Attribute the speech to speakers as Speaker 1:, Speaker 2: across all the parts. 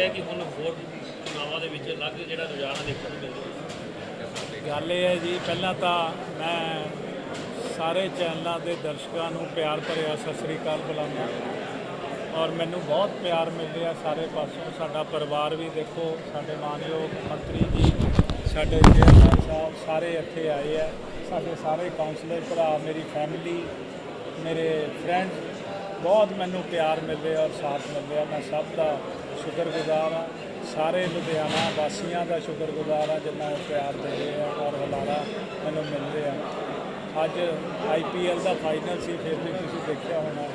Speaker 1: ਰਿਹਾ ਕਿ ਹੁਣ ਹੋਰ ਚੁਣਾਵਾਂ ਦੇ ਵਿੱਚ ਅਲੱਗ ਜਿਹੜਾ ਰੁਝਾਨ ਦੇਖਣ ਨੂੰ ਮਿਲ ਰਿਹਾ।
Speaker 2: ਗੱਲ ਇਹ ਹੈ ਜੀ, ਪਹਿਲਾਂ ਤਾਂ ਮੈਂ ਸਾਰੇ ਚੈਨਲਾਂ ਦੇ ਦਰਸ਼ਕਾਂ ਨੂੰ ਪਿਆਰ ਭਰਿਆ ਸਤਿ ਸ੍ਰੀ ਅਕਾਲ ਬੁਲਾਉਂਦਾ ਔਰ ਮੈਨੂੰ ਬਹੁਤ ਪਿਆਰ ਮਿਲ ਰਿਹਾ ਸਾਰੇ ਪਾਸੋਂ। ਸਾਡਾ ਪਰਿਵਾਰ ਵੀ ਦੇਖੋ, ਸਾਡੇ ਮਾਨਯੋਗ ਮੰਤਰੀ ਜੀ, ਸਾਡੇ ਚੇਅਰਮੈਨ ਸਾਹਿਬ ਸਾਰੇ ਇੱਥੇ ਆਏ ਆ। ਸਾਡੇ ਸਾਰੇ ਕਾਉਂਸਲਰ ਭਰਾ, ਮੇਰੀ ਫੈਮਿਲੀ ਮੇਰੇ ਫਰੈਂਡਸ ਬਹੁਤ ਮੈਨੂੰ ਪਿਆਰ ਮਿਲ ਰਿਹਾ ਔਰ ਸਾਥ ਮਿਲ ਰਿਹਾ ਮੈਂ ਸਭ ਦਾ ਸ਼ੁਕਰਗੁਜ਼ਾਰ ਹਾਂ। ਸਾਰੇ ਲੁਧਿਆਣਾ ਵਾਸੀਆਂ ਦਾ ਸ਼ੁਕਰਗੁਜ਼ਾਰ ਹਾਂ ਜਿੰਨਾ ਪਿਆਰ ਦੇ ਰਹੇ ਆ ਔਰ ਹੁਲਾਰਾ ਮੈਨੂੰ ਮਿਲ ਰਿਹਾ ਅੱਜ ਆਈਪੀਐਲ ਦਾ ਫਾਈਨਲ ਸੀ ਫਿਰ ਵੀ ਤੁਸੀਂ ਦੇਖਿਆ ਹੋਣਾ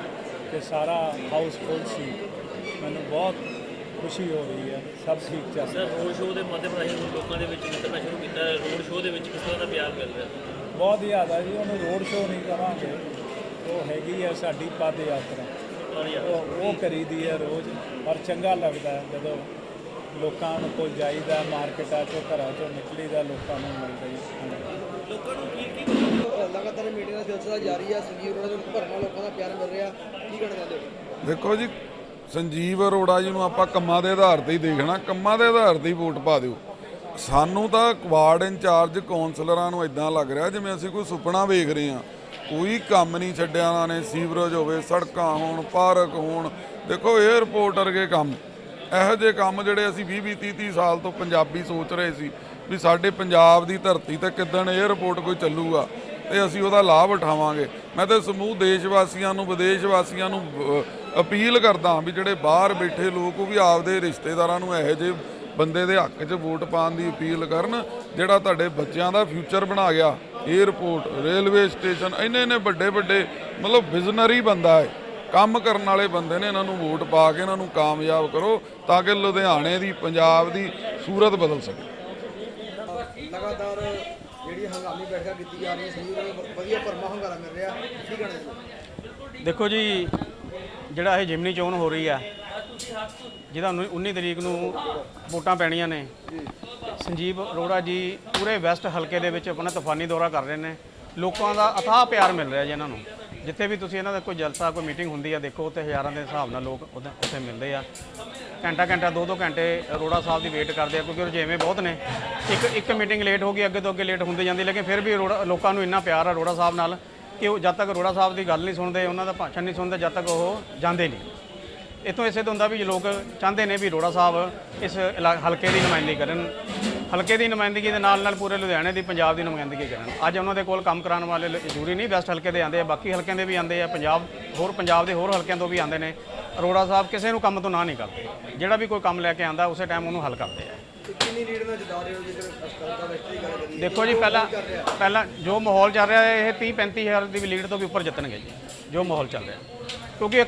Speaker 2: ਕਿ ਸਾਰਾ ਹਾਊਸ ਫੁੱਲ ਸੀ। ਮੈਨੂੰ ਬਹੁਤ ਖੁਸ਼ੀ ਹੋ ਰਹੀ ਹੈ ਸਭ ਠੀਕ ਚੱਲ ਰਿਹਾ।
Speaker 1: ਸਰ ਰੋਡ ਸ਼ੋਅ ਦੇ ਮਾਧਿਅਮ ਰਾਹੀਂ ਹੁਣ ਲੋਕਾਂ ਦੇ ਵਿੱਚ ਨਿਕਲਣਾ ਸ਼ੁਰੂ ਕੀਤਾ ਰੋਡ ਸ਼ੋਅ ਦੇ ਵਿੱਚ ਕਿਸ ਤਰ੍ਹਾਂ ਦਾ ਪਿਆਰ ਮਿਲ ਰਿਹਾ?
Speaker 2: ਬਹੁਤ ਜ਼ਿਆਦਾ ਜੀ ਉਹਨੂੰ ਰੋਡ ਸ਼ੋਅ ਨਹੀਂ ਕਵਾਂਗੇ। ਉਹ ਹੈਗੀ ਹੈ ਸਾਡੀ ਪਦ ਯਾਤਰਾ। ਉਹ ਉਹ ਕਰੀਦੀ ਹੈ ਰੋਜ਼। ਔਰ ਚੰਗਾ ਲੱਗਦਾ ਜਦੋਂ ਲੋਕਾਂ ਨੂੰ ਕੋਲ ਜਾਈਦਾ ਮਾਰਕੀਟਾਂ ਚੋਂ ਘਰਾਂ ਚੋਂ ਨਿਕਲੀਦਾ ਲੋਕਾਂ ਨੂੰ ਮਿਲਦਾ ਜੀ।
Speaker 1: ਲੋਕਾਂ ਨੂੰ ਕੀ ਕੀ
Speaker 3: ਲਗਾਤਾਰ ਮੀਟਿੰਗ ਦਾ ਸਿਲਸਿਲਾ ਜਾਰੀ ਹੈ ਸੰਜੀਵ ਅਰੋੜਾ ਨੂੰ ਭਰਮਾ ਲੋਕਾਂ ਦਾ ਪਿਆਰ ਮਿਲ ਰਿਹਾ। ਕੀ ਕਹਿਣਾ ਚਾਹੁੰਦੇ ਹੋ?
Speaker 4: ਦੇਖੋ ਜੀ ਸੰਜੀਵ ਅਰੋੜਾ ਜੀ ਨੂੰ ਆਪਾਂ ਕੰਮਾਂ ਦੇ ਆਧਾਰ ਤੇ ਹੀ ਦੇਖਣਾ। ਕੰਮਾਂ ਦੇ ਆਧਾਰ ਤੇ ਹੀ ਵੋਟ ਪਾ ਦਿਓ। ਸਾਨੂੰ ਤਾਂ ਵਾਰਡ ਇੰਚਾਰਜ ਕਾਉਂਸਲਰਾਂ ਨੂੰ ਇਦਾਂ ਲੱਗ ਰਿਹਾ ਜਿਵੇਂ ਅਸੀਂ ਕੋਈ ਸੁਪਨਾ ਵੇਖ ਰਹੇ ਹਾਂ। ਕੋਈ ਕੰਮ ਨਹੀਂ ਛੱਡਿਆ ਉਹਨਾਂ ਨੇ, ਸੀਵਰੇਜ ਹੋਵੇ, ਸੜਕਾਂ ਹੋਣ, ਪਾਰਕ ਹੋਣ। ਦੇਖੋ 에ਅਰਪੋਰਟ ਵਰਗੇ ਕੰਮ। ਇਹੋ ਜਿਹੇ ਕੰਮ ਜਿਹੜੇ ਅਸੀਂ 20 20 30 30 ਸਾਲ ਤੋਂ ਪੰਜਾਬੀ ਸੋਚ ਰਹੇ ਸੀ ਵੀ ਸਾਡੇ ਪੰਜਾਬ ਦੀ ਧਰਤੀ ਤੇ ਕਿੱਦਣ 에ਅਰਪੋਰਟ ਕੋਈ ਚੱਲੂਗਾ ਤੇ ਅਸੀਂ ਉਹਦਾ ਲਾਭ ਉਠਾਵਾਂਗੇ। ਮੈਂ ਤਾਂ ਸਮੂਹ ਦੇਸ਼ ਵਾਸੀਆਂ ਨੂੰ ਵਿਦੇਸ਼ ਵਾਸੀਆਂ ਨੂੰ ਅਪੀਲ ਕਰਦਾ ਵੀ ਜਿਹੜੇ ਬਾਹਰ ਬੈਠੇ ਲੋਕ ਉਹ ਵੀ ਆਪਦੇ ਰਿਸ਼ਤੇਦਾਰਾਂ ਨੂੰ ਇਹੋ ਜਿਹੇ ਬੰਦੇ ਦੇ ਹੱਕ 'ਚ ਵੋਟ ਪਾਉਣ ਦੀ ਅਪੀਲ ਕਰਨ, ਜਿਹੜਾ ਤੁਹਾਡੇ ਬੱਚਿਆਂ ਦਾ ਫਿਊਚਰ ਬਣਾ ਗਿਆ। 에ਅਰਪੋਰਟ ਰੇਲਵੇ ਸਟੇਸ਼ਨ ਇੰਨੇ ਇੰਨੇ ਵੱਡੇ ਵੱਡੇ ਮਤਲਬ ਵਿਜ਼ਨਰੀ ਬੰਦਾ ਹੈ। ਕੰਮ ਕਰਨ ਵਾਲੇ ਬੰਦੇ ਨੇ ਇਹਨਾਂ ਨੂੰ ਵੋਟ ਪਾ ਕੇ ਇਹਨਾਂ ਨੂੰ ਕਾਮਯਾਬ ਕਰੋ ਤਾਂ ਕਿ ਲੁਧਿਆਣੇ ਦੀ ਪੰਜਾਬ ਦੀ ਸੂਰਤ ਬਦਲ ਸਕੇ।
Speaker 3: ਲਗਾਤਾਰ ਜਿਹੜੀ ਹੰਗਾਮੀ ਬੈਠਕਾਂ ਕੀਤੀ ਜਾ ਰਹੀਆਂ ਸੰਜੀਵ ਅਰੋੜਾ ਨੂੰ ਵਧੀਆ ਭਰਮਾ ਹੰਗਾਰਾ ਮਿਲ ਰਿਹਾ। ਕੀ ਕਹਿਣਾ ਚਾਹੁੰਦੇ ਹੋ
Speaker 5: ਦੇਖੋ ਜੀ ਜਿਹੜਾ ਇਹ ਜਿਮਨੀ ਚੋਣ ਹੋ ਰਹੀ ਆ ਜਿਹਦਾ 19 ਤਰੀਕ ਨੂੰ ਵੋਟਾਂ ਪੈਣੀਆਂ ਨੇ ਸੰਜੀਵ ਅਰੋੜਾ ਜੀ ਪੂਰੇ ਵੈਸਟ ਹਲਕੇ ਦੇ ਵਿੱਚ ਆਪਣਾ ਤੂਫਾਨੀ ਦੌਰਾ ਕਰ ਰਹੇ ਨੇ। ਲੋਕਾਂ ਦਾ ਅਥਾਹ ਪਿਆਰ ਮਿਲ ਰਿਹਾ ਜੀ ਇਹਨਾਂ ਨੂੰ। ਜਿੱਥੇ ਵੀ ਤੁਸੀਂ ਇਹਨਾਂ ਦਾ ਕੋਈ ਜਲਸਾ, ਕੋਈ ਮੀਟਿੰਗ ਹੁੰਦੀ ਆ, ਦੇਖੋ ਉੱਥੇ ਹਜ਼ਾਰਾਂ ਦੇ ਹਿਸਾਬ ਨਾਲ ਲੋਕ ਉੱਥੇ ਉੱਥੇ ਮਿਲਦੇ ਆ। ਘੰਟਾ ਘੰਟਾ, ਦੋ ਦੋ ਘੰਟੇ ਅਰੋੜਾ ਸਾਹਿਬ ਦੀ ਵੇਟ ਕਰਦੇ ਆ, ਕਿਉਂਕਿ ਰੁਝੇਵੇਂ ਬਹੁਤ ਨੇ। ਇੱਕ ਇੱਕ ਮੀਟਿੰਗ ਲੇਟ ਹੋ ਗਈ, ਅੱਗੇ ਤੋਂ ਅੱਗੇ ਲੇਟ ਹੁੰਦੀ ਜਾਂਦੀ, ਲੇਕਿਨ ਫਿਰ ਵੀ ਅਰੋੜਾ ਲੋਕਾਂ ਨੂੰ ਇੰਨਾ ਪਿਆਰ ਆ ਅਰੋੜਾ ਸਾਹਿਬ ਨਾਲ ਕਿ ਉਹ ਜਦ ਤੱਕ ਅਰੋੜਾ ਸਾਹਿਬ ਦੀ ਗੱਲ ਨਹੀਂ ਸੁਣਦੇ, ਉਹਨਾਂ ਦਾ ਭਾਸ਼ਣ ਨਹੀਂ ਸੁਣਦੇ, ਜਦ ਤੱਕ ਉਹ ਜਾਂਦੇ ਨਹੀਂ। ਇਤੋਂ ਇਸੇ ਤੋਂ ਹੁੰਦਾ ਵੀ ਲੋਕ ਚਾਹੁੰਦੇ ਨੇ ਵੀ ਅਰੋੜਾ ਸਾਹਿਬ ਇਸ ਇਲਾ- ਹਲਕੇ ਦੀ ਨੁਮਾਇੰਦਗੀ ਕਰਨ। ਹਲਕੇ ਦੀ ਨੁਮਾਇੰਦਗੀ ਦੇ ਨਾਲ ਨਾਲ ਪੂਰੇ ਲੁਧਿਆਣੇ ਦੀ ਪੰਜਾਬ ਦੀ ਨੁਮਾਇੰਦਗੀ ਕਰਨ। ਅੱਜ ਉਹਨਾਂ ਦੇ ਕੋਲ ਕੰਮ ਕਰਾਉਣ ਵਾਲੇ ਲ- ਜ਼ਰੂਰੀ ਨਹੀਂ ਵੈਸਟ ਹਲਕੇ ਦੇ ਆਉਂਦੇ ਆ ਬਾਕੀ ਹਲਕਿਆਂ ਦੇ ਵੀ ਆਉਂਦੇ ਆ ਪੰਜਾਬ ਹੋਰ ਪੰਜਾਬ ਦੇ ਹੋਰ ਹਲਕਿਆਂ ਤੋਂ ਵੀ ਆਉਂਦੇ ਨੇ। ਅਰੋੜਾ ਸਾਹਿਬ ਕਿਸੇ ਨੂੰ ਕੰਮ ਤੋਂ ਨਾ ਨਹੀਂ ਕਰਦੇ। ਜਿਹੜਾ ਵੀ ਕੋਈ ਕੰਮ ਲੈ ਕੇ ਆਉਂਦਾ ਉਸੇ ਟਾਈਮ ਉਹਨੂੰ ਹੱਲ ਕਰਦੇ ਆ।
Speaker 3: ਤੇ ਕਿੰਨੀ ਲੀਡ ਨਾਲ ਜਿਤਾ ਰਹੇ ਹੋ ਜੇਕਰ ਅਸਕਲ ਦਾ ਵੈਸਟ ਦੀ ਗੱਲ ਕਰੀਏ
Speaker 5: ਦੇਖੋ ਜੀ ਪਹਿਲਾਂ ਪਹਿਲਾਂ ਜੋ ਮਾਹੌਲ ਚੱਲ ਰਿਹਾ ਹੈ ਇਹ 30 35 ਹਜ਼ਾਰ ਦੀ ਲੀਡ ਤੋਂ ਵੀ ਉੱਪਰ ਜਿੱਤਣਗੇ ਜੀ ਜੋ ਮਾਹੌਲ ਚੱਲ ਰਿਹਾ। ਕਿਉਂਕਿ